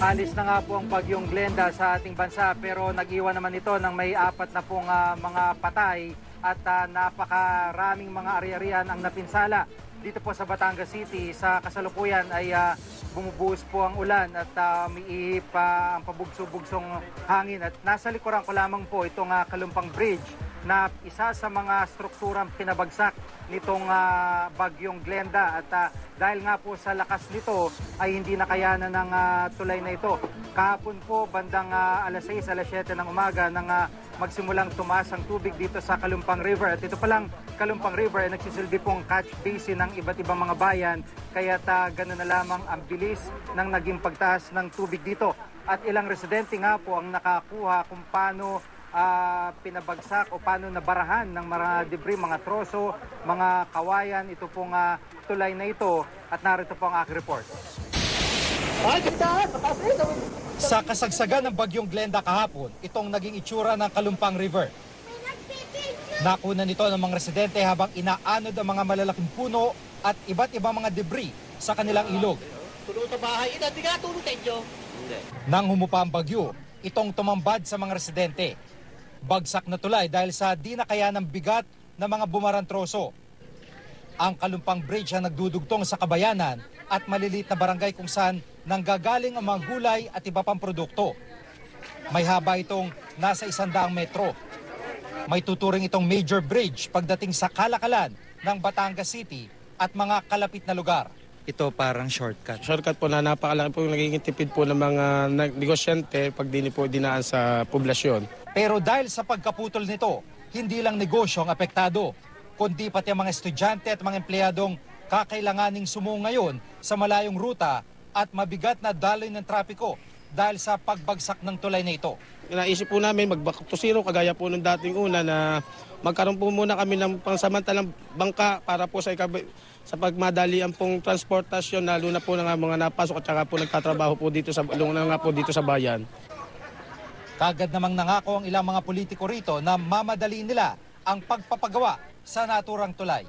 Alis na nga po ang bagyong Glenda sa ating bansa pero nag-iwan naman ito ng may apat na pong ah, mga patay at ah, napakaraming mga ari-arian ang napinsala. Dito po sa Batangas City sa kasalukuyan ay ah, bumubuhos po ang ulan at uh, pa ang pabugso-bugsong hangin at nasa likuran ko lamang po itong ah, Kalumpang Bridge na isa sa mga strukturang pinabagsak nitong ah, bagyong Glenda at ah, dahil nga po sa lakas nito ay hindi nakayanan ng ah, tulay na ito. Kahapon po bandang ah, alas 6, alas 7 ng umaga nang ah, magsimulang tumaas ang tubig dito sa Kalumpang River at ito palang Kalumpang River ay nagsisilbi pong catch basin ng iba't ibang mga bayan kaya ta gano'n na lamang ang bilis ng naging pagtaas ng tubig dito. At ilang residente nga po ang nakakuha kung paano ah, pinabagsak o paano nabarahan ng mga debris, mga troso, mga kawayan, ito pong ah, tulay na ito at narito po ang aking report. Sa kasagsagan ng bagyong Glenda kahapon, itong naging itsura ng Kalumpang River. Nakuna nito ng mga residente habang inaanod ang mga malalaking puno at iba't ibang mga debris sa kanilang ilog. Tulong sa bahay. Ina, di ka inyo. Nang humupa ang bagyo, itong tumambad sa mga residente. Bagsak na tulay dahil sa di na kaya ng bigat ng mga bumarang troso. Ang Kalumpang Bridge ang nagdudugtong sa kabayanan at maliliit na barangay kung saan nanggagaling ang mga gulay at iba pang produkto. May haba itong nasa isandaang metro. May tuturing itong major bridge pagdating sa kalakalan ng Batangas City at mga kalapit na lugar. Ito parang shortcut. Shortcut po na napakalaki po yung nagiging tipid po ng mga negosyante pag di po dinaan sa poblasyon. Pero dahil sa pagkaputol nito, hindi lang negosyo ang apektado, kundi pati ang mga estudyante at mga empleyadong kakailanganing sumungo ngayon sa malayong ruta at mabigat na daloy ng trapiko dahil sa pagbagsak ng tulay na ito. Naisip po namin mag-back to zero kagaya po nung dating una na magkaroon po muna kami ng pangsamantalang bangka para po sa ikab- sa pagmadalian pong transportasyon lalo na po ng mga napasok at saka po nagtatrabaho po dito sa lalo nga po dito sa bayan. Kagad namang nangako ang ilang mga politiko rito na mamadali nila ang pagpapagawa sa naturang tulay.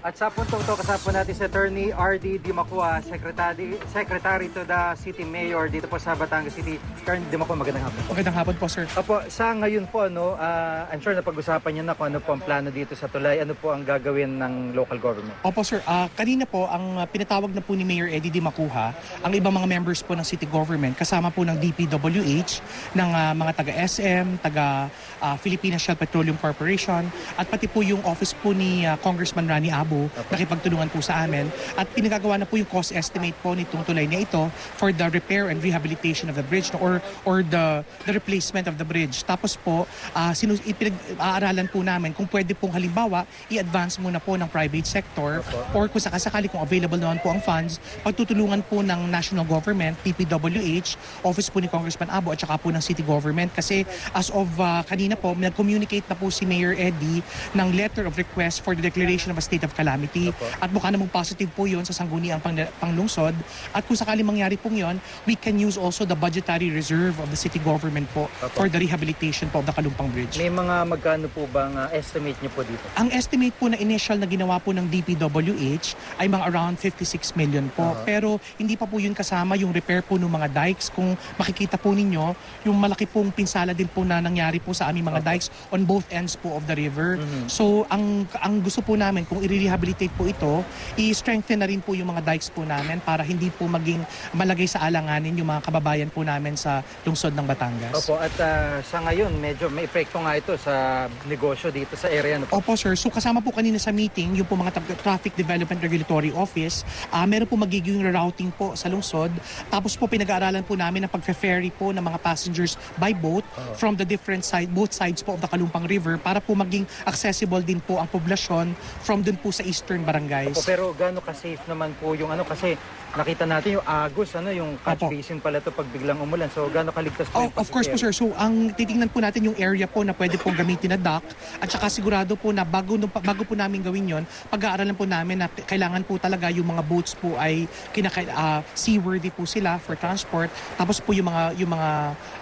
At sa puntong to, kasama natin si Attorney R.D. Dimacua, Secretary, Secretary to the City Mayor dito po sa Batangas City. Attorney Dimacua, magandang hapon po. Magandang hapon po, sir. Opo, sa ngayon po, ano, ah, I'm sure na pag-usapan niyo na kung ano po ang plano dito sa tulay, ano po ang gagawin ng local government. Opo, sir. Ah, kanina po, ang pinatawag na po ni Mayor Eddie Di Makuha, ang ibang mga members po ng city government, kasama po ng DPWH, ng ah, mga taga-SM, taga ah, Philippine Shell Petroleum Corporation, at pati po yung office po ni ah, Congressman Rani Abu, nakipagtulungan po sa amin. At pinagagawa na po yung cost estimate po nitong tulay na ito for the repair and rehabilitation of the bridge or or the the replacement of the bridge. Tapos po, ah, sinu- ipinag-aaralan po namin kung pwede pong halimbawa i-advance muna po ng private sector or kung sakasakali kung available naman po ang funds, pagtutulungan po ng national government, TPWH, office po ni Congressman Abo at saka po ng city government kasi as of ah, kanina po, nag-communicate na po si Mayor Eddie ng letter of request for the declaration of a state of calamity at mukha namang positive po yun sa sangguniang pang, panglungsod at kung sakali mangyari pong yun, we can use also the budgetary reserve of the city government po for the rehabilitation po of the Kalumpang Bridge. May mga magkano po bang ah, estimate niyo po dito? Ang estimate po na initial na ginawa po ng DPWH ay mga around 56 million po. Pero hindi pa po yun kasama yung repair po ng mga dikes. Kung makikita po ninyo, yung malaki pong pinsala din po na nangyari po sa aming mga dikes on both ends po of the river. So ang ang gusto po namin kung i-rehabilitate po ito, i-strengthen na rin po yung mga dikes po namin para hindi po maging malagay sa alanganin yung mga kababayan po namin sa lungsod ng Batangas. Opo, at ah, sa ngayon, medyo may epekto nga ito sa negosyo dito sa area. Po? Opo sir, so kasama po kanina sa meeting yung po mga Traffic Development Regulatory Office, ah meron po magiging routing po sa lungsod. Tapos po pinag-aaralan po namin ang pagfe-ferry po ng mga passengers by boat from the different side, both sides po of the Kalumpang River para po maging accessible din po ang poblasyon from dun po sa eastern barangays. Opo, pero gaano ka-safe naman po yung ano kasi nakita natin yung agos ano yung catch Opo. basin pala to pag biglang umulan. So gaano kaligtas po Oh, yung of course po pasahero? sir. So ang titingnan po natin yung area po na pwede pong gamitin na dock at saka sigurado po na bago nung- bago po namin gawin 'yon, pag-aaralan po namin na kailangan po talaga yung mga boats po ay kinaka ah, seaworthy po sila for transport. Tapos po yung mga yung mga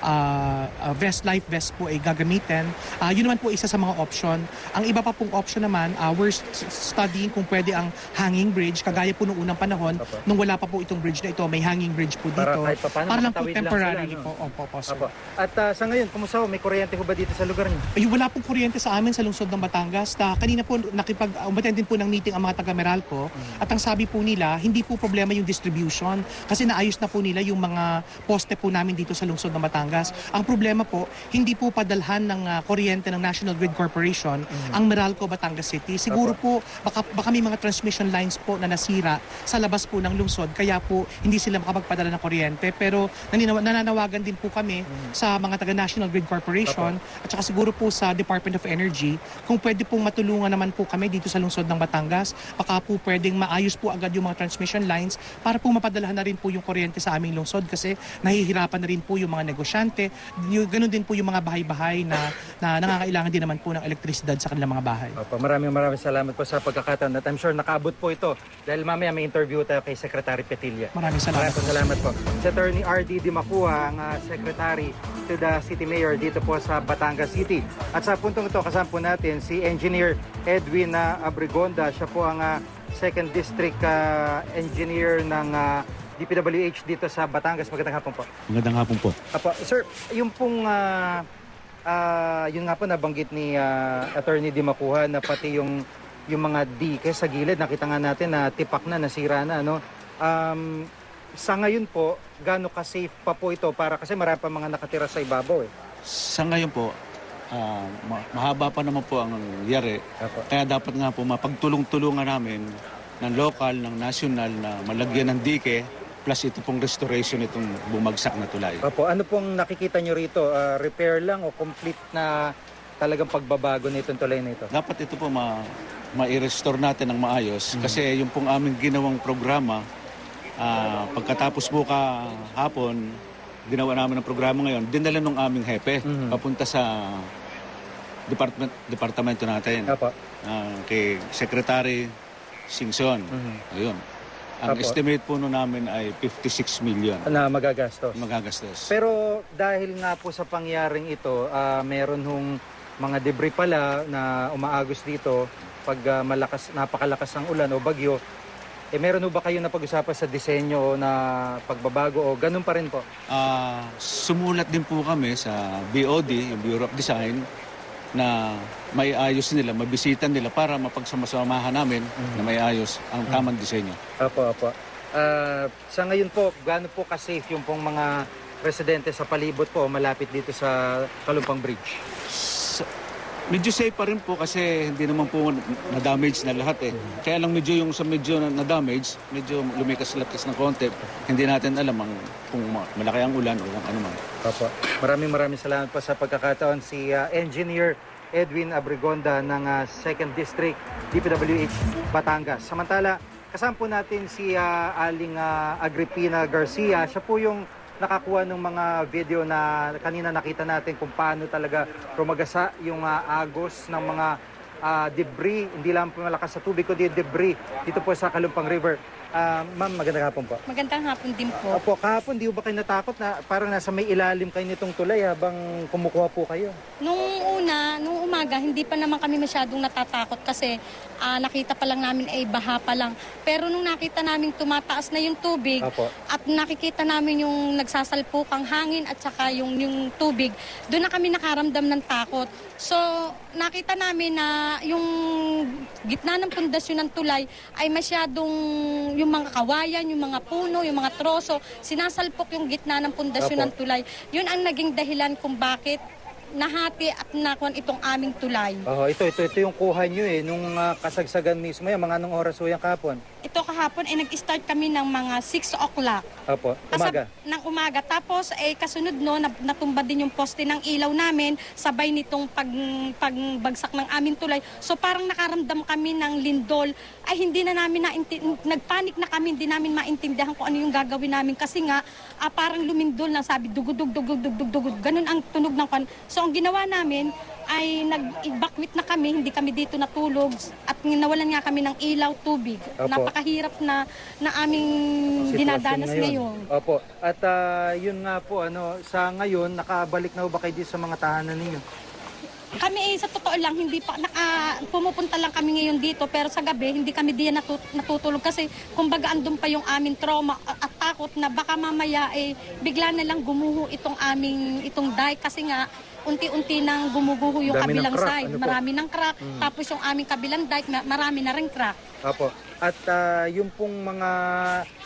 ah, ah, vest life vest po ay gagamitin. Ah, yun naman po isa sa mga option. Ang iba pa pong option naman, ah, we're s- studying kung pwede ang hanging bridge kagaya po nung unang panahon nung wala pa po itong bridge na ito. May hanging bridge po dito. Para kahit papaano Para lang po makatawid lang sila, no? po. Opo, po, sir. Apo. At ah, sa ngayon, kumusta ho? May kuryente ho ba dito sa lugar niyo? Ay, wala pong kuryente sa amin sa lungsod ng Batangas. Ta, kanina po nakipag umattend din po ng meeting ang mga taga Meralco Mm. at ang sabi po nila, hindi po problema yung distribution kasi naayos na po nila yung mga poste po namin dito sa lungsod ng Batangas. Ang problema po, hindi po padalhan ng ah, kuryente ng National Grid Corporation ang Meralco Batangas City. Siguro po baka, baka may mga transmission lines po na nasira sa labas po ng lungsod kaya po hindi sila makapagpadala ng kuryente. Pero naninaw- nananawagan din po kami sa mga taga National Grid Corporation at saka siguro po sa Department of Energy kung pwede pong matulungan naman po kami dito sa lungsod ng Batangas. Baka po pwedeng maayos po agad yung mga transmission lines para po mapadalahan na rin po yung kuryente sa aming lungsod kasi nahihirapan na rin po yung mga negosyante. Yung, ganun din po yung mga bahay-bahay na, na nangangailangan din naman po ng elektrisidad sa kanilang mga bahay. Opo, maraming maraming salamat po sa pagkakataon at I'm sure nakaabot po ito dahil mamaya may interview tayo kay Secretary Petilla. Maraming salamat Maraming po. salamat po. Si Attorney R.D. Di Makuha, ang ah, Secretary to the City Mayor dito po sa Batangas City. At sa puntong ito, kasama po natin si Engineer Edwin ah, Abrigonda. Siya po ang ah, Second District ah, Engineer ng ah, DPWH dito sa Batangas. Magandang hapon po. Magandang hapon po. Apo, sir, yung pong ah, ah, yun nga po nabanggit ni ah, Attorney Di Makuha na pati yung yung mga dike sa gilid nakita nga natin na tipak na nasira na no. Um, sa ngayon po, gaano ka safe pa po ito para kasi marami pa mga nakatira sa ibabaw eh. Sa ngayon po, ah, ma- mahaba pa naman po ang nangyari. Apo. Kaya dapat nga po mapagtulong-tulungan namin ng local, ng national na malagyan ng dike plus ito pong restoration itong bumagsak na tulay. Apo, ano pong nakikita nyo rito? Ah, repair lang o complete na talagang pagbabago nitong tulay na ito? Dapat ito po ma ma-restore natin ng maayos kasi yung pong aming ginawang programa ah, pagkatapos po hapon ginawa namin ng programa ngayon dinala ng aming hepe Mhm. papunta sa department departamento natin Apo. ah, kay Secretary Singson. Mhm. Ayun. Ang Apo. estimate po nun namin ay 56 million Na magagastos. magagastos. Pero dahil nga po sa pangyaring ito, ah, meron hong mga debris pala na umaagos dito pag ah, malakas, napakalakas ng ulan o bagyo. Eh meron ba kayo na pag-usapan sa disenyo o na pagbabago o ganun pa rin po? Ah, sumulat din po kami sa BOD, yung Bureau of Design, na may ayos nila, mabisita nila para mapagsamasamahan namin na may ayos ang tamang disenyo. Apo, apo. Ah, sa ngayon po, gaano po ka-safe yung pong mga residente sa palibot po malapit dito sa Kalumpang Bridge? Medyo safe pa rin po kasi hindi naman po na-damage na lahat eh. Kaya lang medyo yung sa medyo na- na-damage, medyo lumikas-lakas ng konti. Hindi natin alam ang, kung ma- malaki ang ulan o ano man. Opo. Maraming maraming salamat po sa pagkakataon si ah, Engineer Edwin Abrigonda ng ah, 2nd District DPWH Batangas. Samantala, kasama natin si ah, Aling ah, Agripina Garcia. Siya po yung nakakuha ng mga video na kanina nakita natin kung paano talaga rumagasa yung ah, agos ng mga ah, debris, hindi lang malakas sa tubig, kundi debris dito po sa Kalumpang River. Ah, Ma'am, magandang hapon po. Magandang hapon din po. Opo, kahapon di ba kayo natakot na parang nasa may ilalim kayo nitong tulay habang kumukuha po kayo? Nung una, nung umaga, hindi pa naman kami masyadong natatakot kasi ah, nakita pa lang namin ay baha pa lang. Pero nung nakita namin tumataas na yung tubig Opo. at nakikita namin yung nagsasalpukang hangin at saka yung, yung tubig, doon na kami nakaramdam ng takot. So, nakita namin na yung gitna ng pundasyon ng tulay ay masyadong yung mga kawayan, yung mga puno, yung mga troso, sinasalpok yung gitna ng pundasyon Opo. ng tulay. Yun ang naging dahilan kung bakit nahati at nakuan itong aming tulay. Oh, ito, ito, ito yung kuha nyo eh, nung ah, kasagsagan mismo yan, mga anong oras ho yung kahapon? Ito kahapon ay nag-start kami ng mga 6 o'clock. Opo, umaga. Kasab- ng umaga. Tapos, eh, kasunod no, na- natumba din yung poste ng ilaw namin, sabay nitong pag, pagbagsak ng aming tulay. So, parang nakaramdam kami ng lindol. Ay, hindi na namin nainti- nagpanik na kami, hindi namin maintindihan kung ano yung gagawin namin. Kasi nga, ah, parang lumindol lang, sabi, dugudug, dugug, dugug. Ganun ang tunog ng kan. So, ang ginawa namin, ay nag-evacuate na kami, hindi kami dito natulog at nawalan nga kami ng ilaw, tubig. Opo. Napakahirap na na aming Sitwasyon dinadanas ngayon. Opo, at ah, yun nga po, ano, sa ngayon, nakabalik na ho ba kayo dito sa mga tahanan ninyo? Kami eh, sa totoo lang, hindi pa, naka, pumupunta lang kami ngayon dito, pero sa gabi, hindi kami diyan natu- natutulog kasi kumbaga andun pa yung aming trauma at, at takot na baka mamaya eh, bigla na lang gumuho itong aming, itong dike kasi nga, unti-unti nang gumuguho yung Dami ng kabilang crack, side. ano po? marami ng crack. Tapos yung aming kabilang dike, ma- marami na rin crack. Apo. At ah, yung pong mga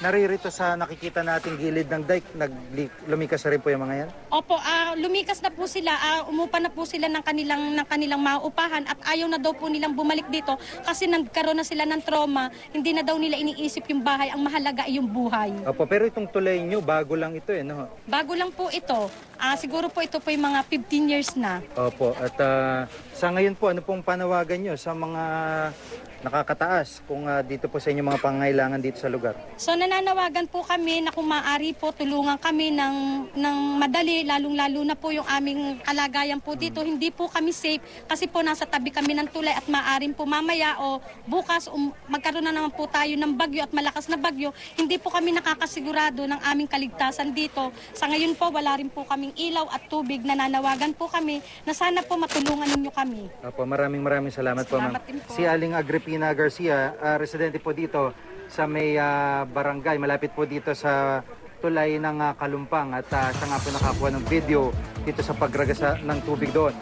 naririto sa nakikita nating gilid ng dike, nagli- lumikas na rin po yung mga yan? Opo, ah, lumikas na po sila, ah, umupa na po sila ng kanilang ng kanilang mauupahan at ayaw na daw po nilang bumalik dito kasi nagkaroon na sila ng trauma, hindi na daw nila iniisip yung bahay, ang mahalaga ay yung buhay. Apo, pero itong tulay nyo, bago lang ito eh, no? Bago lang po ito, ah, siguro po ito po yung mga 15 years na. Opo, at ah, sa ngayon po, ano pong panawagan nyo sa mga nakakataas kung ah, dito po sa inyo mga pangailangan dito sa lugar? So nananawagan po kami na kung maaari po tulungan kami ng, ng madali, lalong-lalo na po yung aming kalagayan po dito. Hindi po kami safe kasi po nasa tabi kami ng tulay at maaaring po mamaya o bukas um, magkaroon na naman po tayo ng bagyo at malakas na bagyo. Hindi po kami nakakasigurado ng aming kaligtasan dito. Sa ngayon po wala rin po kaming ilaw at tubig. Nananawagan po kami na sana po matulungan ninyo kami. Opo, maraming maraming salamat, po, ma'am. Salamat po. Si Aling Agripina Garcia, ah, residente po dito sa may ah, barangay, malapit po dito sa tulay ng ah, Kalumpang at ah, siya nga po nakakuha ng video dito sa pagragasa ng tubig doon.